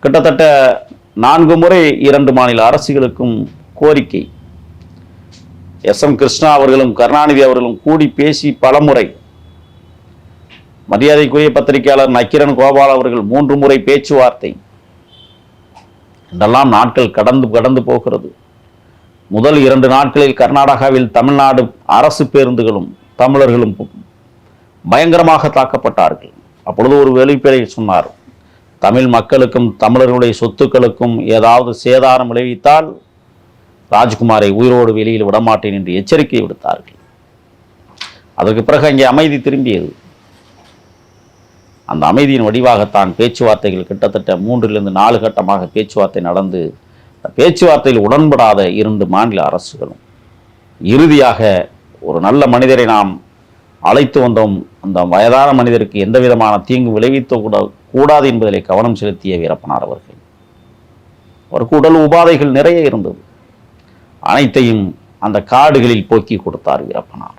கிட்டத்தட்ட நான்கு முறை இரண்டு மாநில அரசுகளுக்கும் கோரிக்கை. எஸ். எம். கிருஷ்ணா அவர்களும் கருணாநிதி அவர்களும் கூடி பேசி பலமுறை மரியாதைக்குரிய பத்திரிகையாளர் நக்கிரன் கோபால் அவர்கள் மூன்று முறை பேச்சுவார்த்தை. இதெல்லாம் நாட்கள் கடந்து கடந்து போகிறது. முதல் இரண்டு நாட்களில் கர்நாடகாவில் தமிழ்நாடு அரசு பேருந்துகளும் தமிழர்களும் பயங்கரமாக தாக்கப்பட்டார்கள். அப்பொழுது ஒரு வெளிப்படை சொன்னார் தமிழ் மக்களுக்கும் தமிழர்களுடைய சொத்துக்களுக்கும் ஏதாவது சேதாரம் விளைவித்தால் ராஜ்குமாரை உயிரோடு வெளியில் விடமாட்டேன் என்று எச்சரிக்கை விடுத்தார்கள். அதற்கு பிறகு அங்கே அமைதி திரும்பியது. அந்த அமைதியின் வடிவாகத்தான் பேச்சுவார்த்தைகள் கிட்டத்தட்ட மூன்றிலிருந்து நாலு கட்டமாக பேச்சுவார்த்தை நடந்து அந்த பேச்சுவார்த்தையில் உடன்படாத இரண்டு மாநில அரசுகளும் இறுதியாக ஒரு நல்ல மனிதரை நாம் அழைத்து வந்தோம் அந்த வயதான மனிதருக்கு எந்த விதமான தீங்கு விளைவித்த கூட கூடாது என்பதிலே கவனம் செலுத்திய வீரப்பனார் அவர்கள். அவருக்கு உடல் உபாதைகள் நிறைய இருந்தது. அனைத்தையும் அந்த காடுகளில் போக்கி கொடுத்தார் வீரப்பனார்.